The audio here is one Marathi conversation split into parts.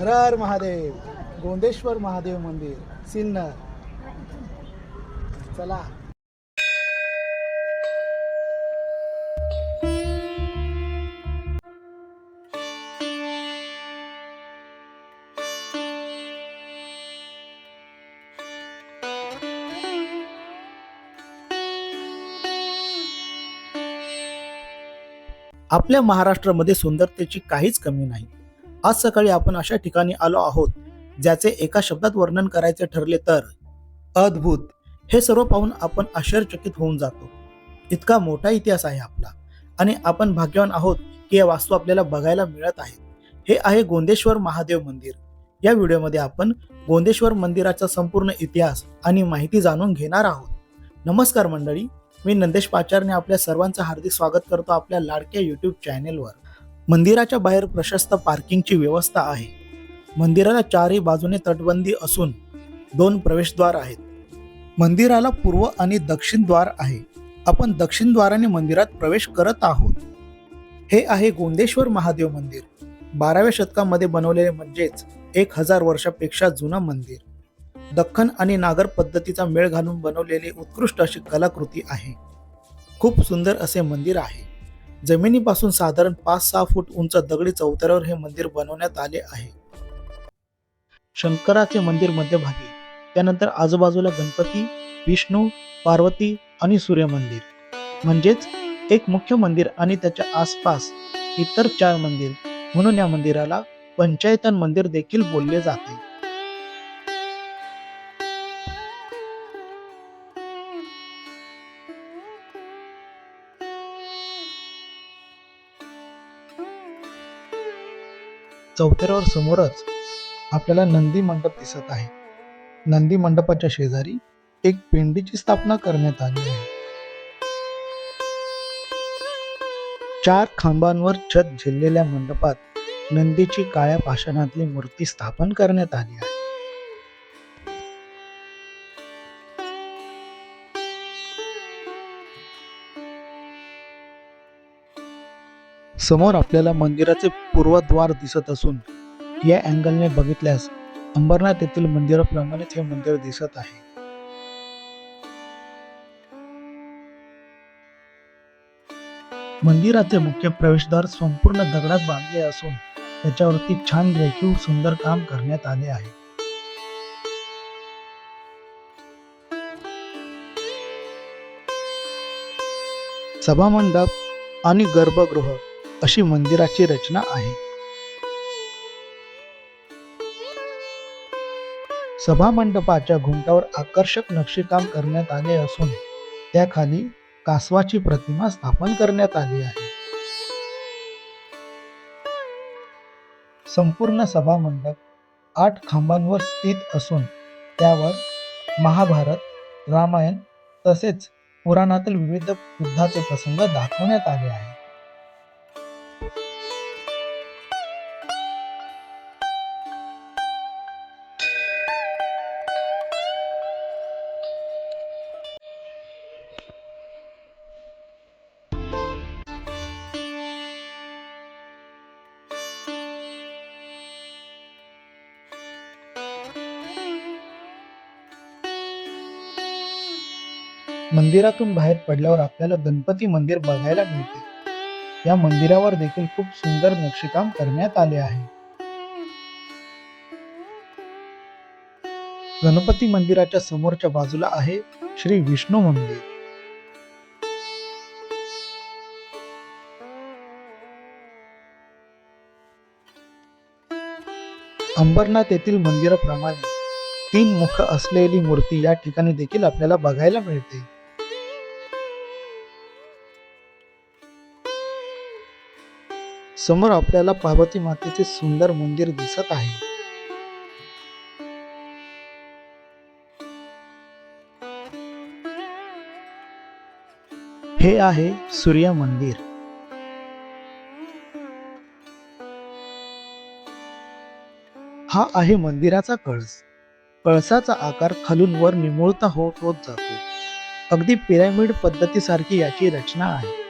हर हर महादेव गोंदेश्वर महादेव मंदिर सिन्नर. चला. आपल्या महाराष्ट्रामध्ये सुंदरतेची काहीच कमी नाही. आज सकाळी आपण अशा ठिकाणी आलो आहोत ज्याचे एका शब्दात वर्णन करायचे ठरले तर अद्भुत. हे सर्व पाहून आपण आश्चर्यचकित होऊन जातो. इतका मोठा इतिहास आहे आपला आणि आपण भाग्यवान आहोत की या वास्तू आपल्याला बघायला मिळत आहेत. हे आहे गोंदेश्वर महादेव मंदिर. या व्हिडिओमध्ये आपण गोंदेश्वर मंदिराचा संपूर्ण इतिहास आणि माहिती जाणून घेणार आहोत. नमस्कार मंडळी मी नंदेश पाचारने आपल्या सर्वांचं हार्दिक स्वागत करतो आपल्या लाडक्या युट्यूब चॅनेलवर मंदिराच्या बाहेर प्रशस्त पार्किंगची व्यवस्था आहे. मंदिराला चारही बाजूने तटबंदी असून दोन प्रवेशद्वार आहेत. मंदिराला पूर्व आणि दक्षिण द्वार आहे. आपण दक्षिण द्वाराने मंदिरात प्रवेश करत आहोत. हे आहे गोंदेश्वर महादेव मंदिर. बाराव्या शतकामध्ये बनवलेले म्हणजेच एक हजार वर्षापेक्षा जुनं मंदिर. दख्खन आणि नागर पद्धतीचा मेळ घालून बनवलेली उत्कृष्ट अशी कलाकृती आहे. खूप सुंदर असे मंदिर आहे. जमिनीपासून साधारण पाच सहा फूट उंच दगडी चौतऱ्यावर हे मंदिर बनवण्यात आले आहे. शंकराचे मंदिर मध्यभागी त्यानंतर आजूबाजूला गणपती विष्णू पार्वती आणि सूर्य मंदिर म्हणजेच एक मुख्य मंदिर आणि त्याच्या आसपास इतर चार मंदिर म्हणून या मंदिराला पंचायतन मंदिर देखील बोलले जाते. चौथऱ्यावर समोरच आपल्याला नंदी मंडप दिसत आहे. नंदी मंडपाच्या शेजारी एक पिंडीची स्थापना करण्यात आली आहे. चार खांबांवर छत झेललेल्या मंडपात नंदीची काळ्या पाषाणातली मूर्ती स्थापन करण्यात आली आहे. समोर आपल्याला मंदिराचे पूर्वद्वार दिसत असून या अँगलने बघितल्यास अंबरनाथ येथील मंदिराप्रमाणेच हे मंदिर दिसत आहे. मंदिराचे मुख्य प्रवेशद्वार संपूर्ण दगडात बांधले असून त्याच्यावरती छान रेखीव सुंदर काम करण्यात आले आहे. सभामंडप आणि गर्भगृह अशी मंदिराची रचना आहे. सभामंडपाच्या घुमटावर आकर्षक नक्षीकाम करण्यात आले असून त्याखाली कासवाची प्रतिमा स्थापन करण्यात आली आहे. संपूर्ण सभामंडप आठ खांबांवर स्थित असून त्यावर महाभारत रामायण तसेच पुराणातील विविध युद्धाचे प्रसंग दाखवण्यात आले आहे मंदिरातून बाहेर पडल्यावर आपल्याला गणपती मंदिर बघायला मिळते. या मंदिरावर देखील खूप सुंदर नक्षीकाम करण्यात आले आहे. गणपती मंदिराच्या समोरच्या बाजूला आहे श्री विष्णू मंदिर. अंबरनाथ येथील मंदिराप्रमाणे तीन मुख असलेली मूर्ती या ठिकाणी देखील आपल्याला बघायला मिळते. समोर आपल्याला पार्वती मातेचे सुंदर मंदिर दिसत आहे. हे आहे सूर्य मंदिर. हा आहे मंदिराचा कळस. कळसाचा आकार खालून वर निमुळता होत होत जातो. अगदी पिरॅमिड पद्धतीसारखी याची रचना आहे.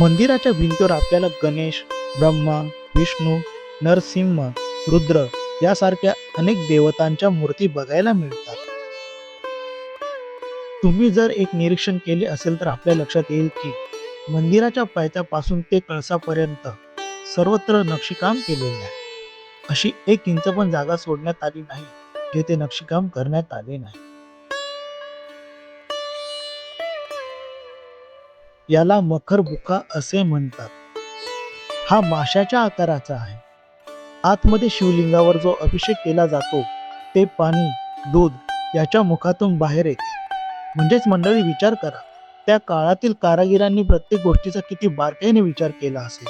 मंदिराच्या भिंतीवर आपल्याला गणेश ब्रह्मा विष्णू नरसिंह रुद्र यासारख्या अनेक देवतांच्या मूर्ती बघायला मिळतात. तुम्ही जर एक निरीक्षण केले असेल तर आपल्या लक्षात येईल की मंदिराच्या पायथ्यापासून ते कळसापर्यंत सर्वत्र नक्षीकाम केलेले आहे. अशी एक इंच पण जागा सोडण्यात आली नाही जेथे नक्षीकाम करण्यात आले नाही. याला मखर बुका असे म्हणतात. हा माशाच्या आकाराचा आहे. आतमध्ये शिवलिंगावर जो अभिषेक केला जातो ते पाणी दूध याच्या मुखातून बाहेर येते. म्हणजेच मंडळी विचार करा त्या काळातील कारागिरांनी प्रत्येक गोष्टीचा किती बारकाईने विचार केला असेल.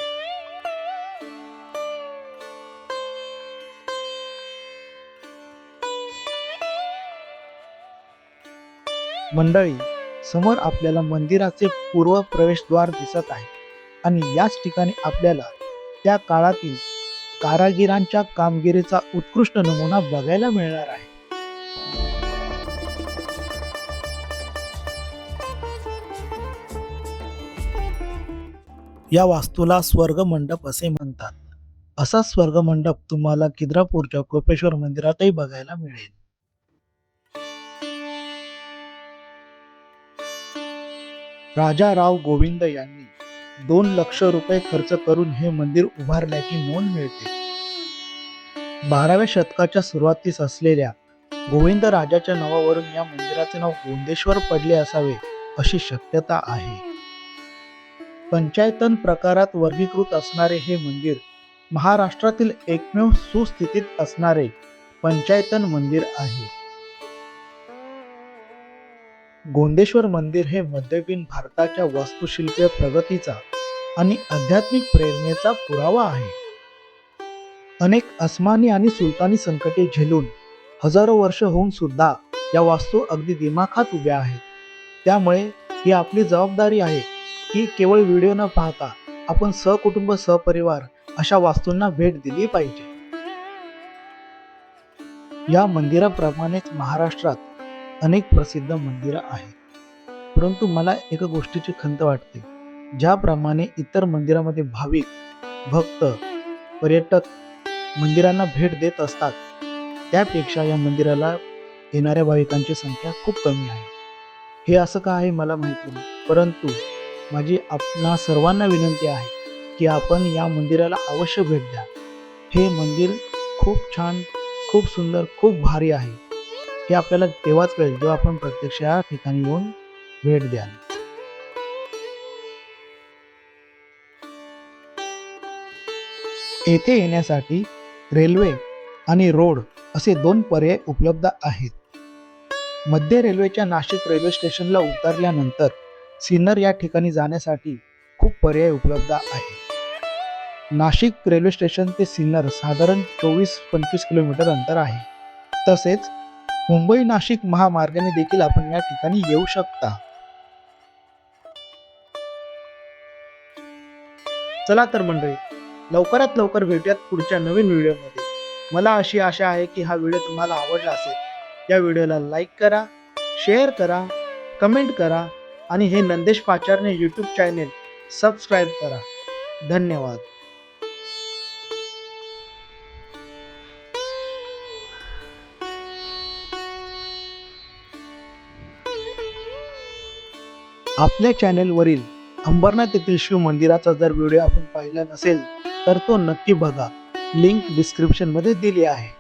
मंडळी समोर आपल्याला मंदिराचे पूर्व प्रवेशद्वार दिसत आहे. आणि याच ठिकाणी आपल्याला त्या काळातील कारागिरांच्या कामगिरीचा उत्कृष्ट नमुना बघायला मिळणार आहे. या वास्तूला स्वर्ग मंडप असे म्हणतात. असा स्वर्ग मंडप तुम्हाला किद्रापूरच्या कोपेश्वर मंदिरातही बघायला मिळेल. राजा राव गोविंद यांनी दोन लक्ष रुपये खर्च करून हे मंदिर उभारल्याची नोंद मिळते. बाराव्या शतकाच्या सुरुवातीस असलेल्या गोविंद राजाच्या नावावरून या मंदिराचे नाव गोंदेश्वर पडले असावे अशी शक्यता आहे. पंचायतन प्रकारात वर्गीकृत असणारे हे मंदिर महाराष्ट्रातील एकमेव सुस्थितीत असणारे पंचायतन मंदिर आहे. गोंदेश्वर मंदिर हे मध्ययुगीन भारताच्या वास्तुशिल्पीय प्रगतीचा आणि आध्यात्मिक प्रेरणेचा पुरावा आहे. अनेक अस्मानी आणि सुलतानी संकटे झेलून हजारो वर्ष होऊन सुद्धा या वास्तू अगदी दिमाखात उभ्या आहेत. त्यामुळे ही आपली जबाबदारी आहे की केवळ व्हिडिओ न पाहता आपण सहकुटुंब सहपरिवार अशा वास्तूंना भेट दिली पाहिजे. या मंदिराप्रमाणेच महाराष्ट्रात अनेक प्रसिद्ध मंदिरं आहेत. परंतु मला एका गोष्टीची खंत वाटते ज्याप्रमाणे इतर मंदिरामध्ये भाविक भक्त पर्यटक मंदिरांना भेट देत असतात. त्यापेक्षा या मंदिराला येणाऱ्या भाविकांची संख्या खूप कमी आहे. हे असं का आहे मला माहिती नाही परंतु माझी आपणा सर्वांना विनंती आहे की आपण या मंदिराला अवश्य भेट द्या. हे मंदिर खूप छान खूप सुंदर खूप भारी आहे. हे आपल्याला तेव्हाच कळेल जेव्हा आपण प्रत्यक्ष या ठिकाणी येऊन भेट द्याल. येथे येण्यासाठी रेल्वे आणि रोड असे दोन पर्याय उपलब्ध आहेत. मध्य रेल्वेच्या नाशिक रेल्वे स्टेशनला उतरल्यानंतर सिन्नर या ठिकाणी जाण्यासाठी खूप पर्याय उपलब्ध आहे नाशिक रेल्वे स्टेशन ते सिन्नर साधारण चोवीस पंचवीस किलोमीटर अंतर आहे. तसेच मुंबई नाशिक महामार्गाने देखील आपण या ठिकाणी येऊ शकता. चला तर मंडळी लवकरात लवकर भेटूयात पुढच्या नवीन व्हिडिओमध्ये. मला अशी आशा आहे की हा व्हिडिओ तुम्हाला आवडला असेल. या व्हिडिओला लाईक करा शेअर करा कमेंट करा आणि हे Nandesh Pacharne YouTube channel subscribe करा. धन्यवाद. आपल्या चॅनेलवरील अंबरनाथ येथील शिव मंदिराचा जर व्हिडिओ आपण पाहिला नसेल तर तो नक्की बघा. लिंक डिस्क्रिप्शनमध्ये दिली आहे.